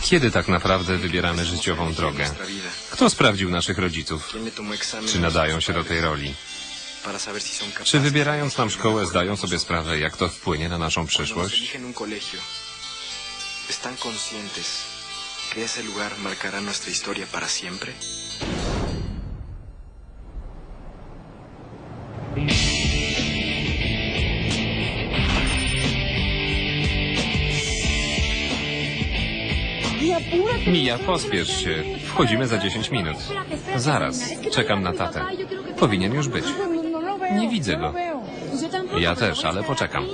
Kiedy tak naprawdę wybieramy życiową drogę? Kto sprawdził naszych rodziców? ¿Quién le tomó examen Czy nadają się do tej roli? Czy wybierając nam szkołę zdają sobie sprawę, jak to wpłynie na naszą przyszłość? ¿están conscientes que ese lugar marcará nuestra historia para siempre? Mija, pospiesz się. Wchodzimy za 10 minut. Zaraz. Czekam na tatę. Powinien już być. Nie widzę go. Ja też, ale poczekam.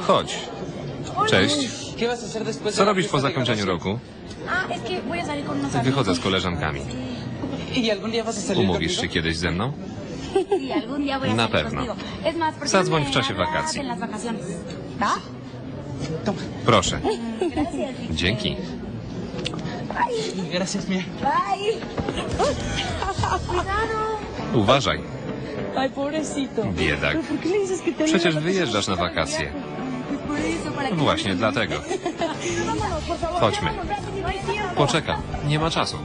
Chodź. Cześć. Co robisz po zakończeniu roku? Wychodzę z koleżankami. Umówisz się kiedyś ze mną? Na pewno. Zadzwoń w czasie wakacji. Proszę. Dzięki. Uważaj, biedak. ¿Por qué le dices que te Przecież wyjeżdżasz na wakacje. Właśnie dlatego. Chodźmy. Poczekam. Nie ma czasu.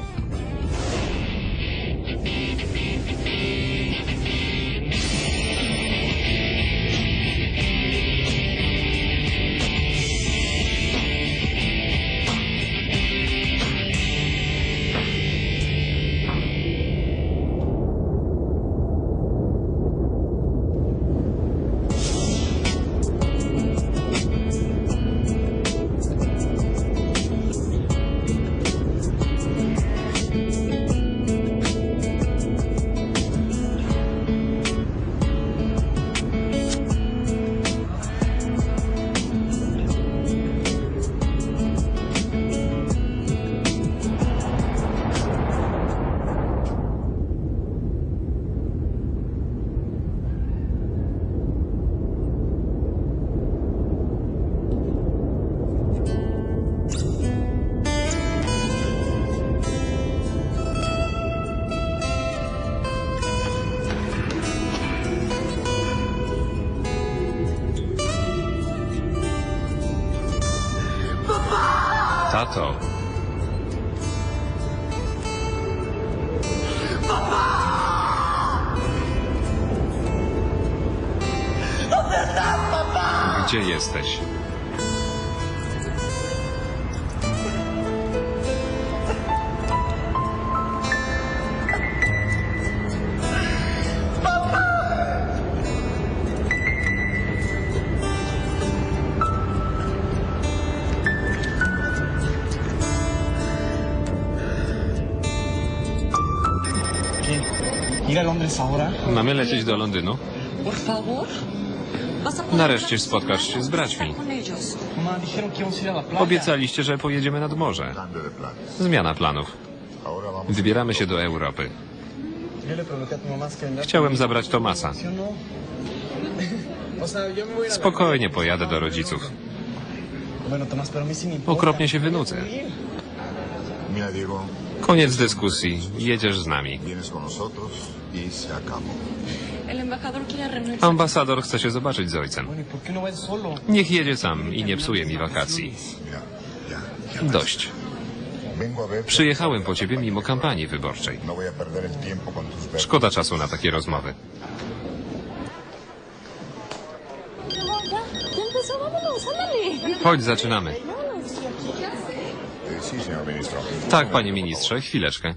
Tato. Gdzie jesteś? ¿Ir a Londres ahora? Mamy lecieć do Londynu? Por favor. Nareszcie spotkasz się z braćmi. Playa. Obiecaliście, że pojedziemy nad morze. Zmiana planów. Wybieramy się do Europy. Chciałem zabrać Tomasa. Spokojnie pojadę do rodziców. Okropnie się wynudzę. Koniec dyskusji. Jedziesz z nami. y. Ambasador chce się zobaczyć z ojcem. Bueno, ¿y por qué no? Niech jedzie sam i nie psuje mi wakacji. Dość. Przyjechałem po ciebie mimo kampanii wyborczej. No. Szkoda czasu na takie rozmowy. Chodź, zaczynamy. Tak, panie ministrze, chwileczkę.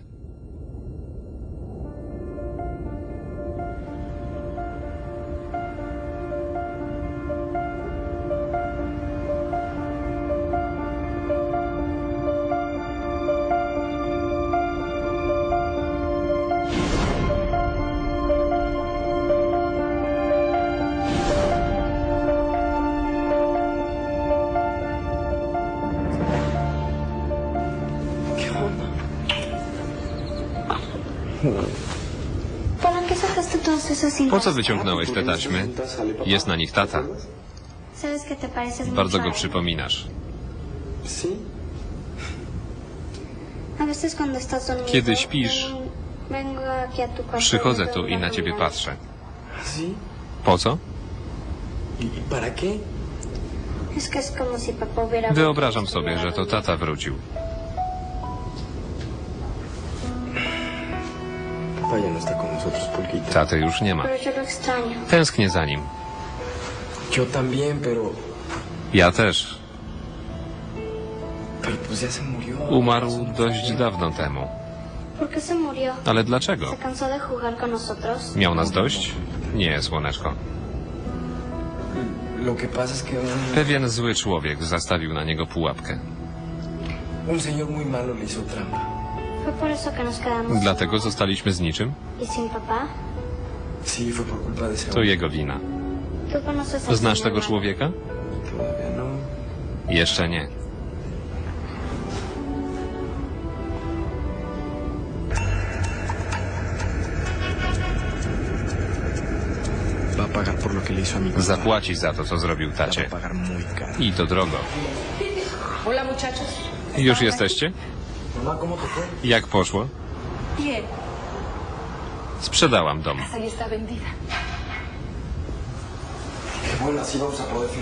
Po co wyciągnąłeś te taśmy? Jest na nich tata. Bardzo go przypominasz. Kiedy śpisz, Przychodzę tu i na ciebie patrzę. Po co? Wyobrażam sobie, że to tata wrócił. Ya no Taty już nie ma. Tęsknię za nim. Yo también, pero... Ja też. Pero pues ya se murió. Umarł dość dawno temu. ¿Por qué se murió? Ale dlaczego? ¿Se cansó de jugar con nosotros? Miał nas dość? Nie, słoneczko. Lo que pasa es que un, Pewien zły człowiek zastawił na niego pułapkę. Dlatego zostaliśmy z niczym? To jego wina. ¿Tú conoces a Znasz tego człowieka? Jeszcze nie. Zapłaci za to, co zrobił tacie. I to drogo. Już jesteście? Mamá, ¿cómo te fue? Jak poszło? Sprzedałam dom.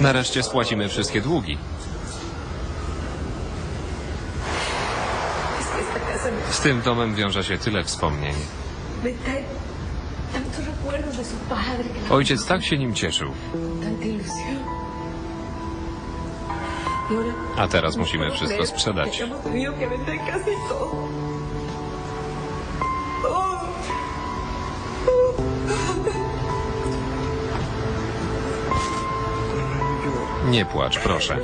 Nareszcie spłacimy wszystkie długi. Z tym domem wiąże się tyle wspomnień. Ojciec tak się nim cieszył. A teraz musimy wszystko sprzedać. Nie płacz, proszę.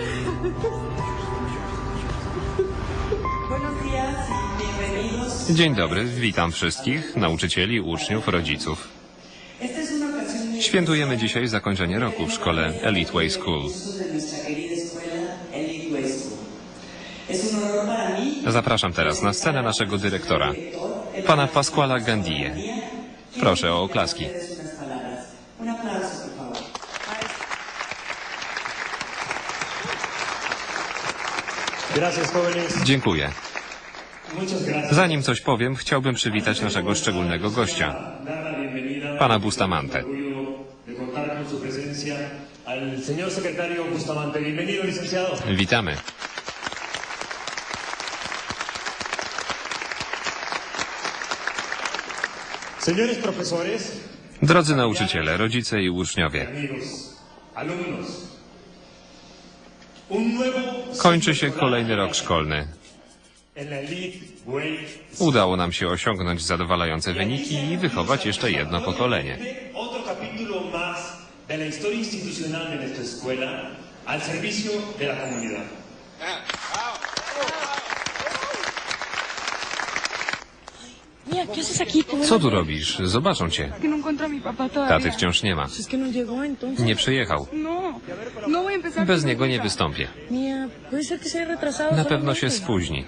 Dzień dobry, witam wszystkich, nauczycieli, uczniów, rodziców. Świętujemy dzisiaj zakończenie roku w szkole Elite Way School. de nuestra querida escuela Elite Way School. Es un honor para mí Zapraszam teraz na scenę naszego dyrektora, pana Pasquala Gandije. Proszę o oklaski. Dziękuję. Zanim coś powiem, chciałbym przywitać naszego szczególnego gościa, pana Bustamante. orgullo Drodzy nauczyciele, rodzice i uczniowie, kończy się kolejny rok szkolny. Udało nam się osiągnąć zadowalające wyniki i wychować jeszcze jedno pokolenie. De la historia institucional de nuestra escuela al servicio de la comunidad. Co tu robisz? Zobaczą cię. Taty wciąż nie ma. Nie przyjechał. Bez niego nie wystąpię. Na pewno się spóźni.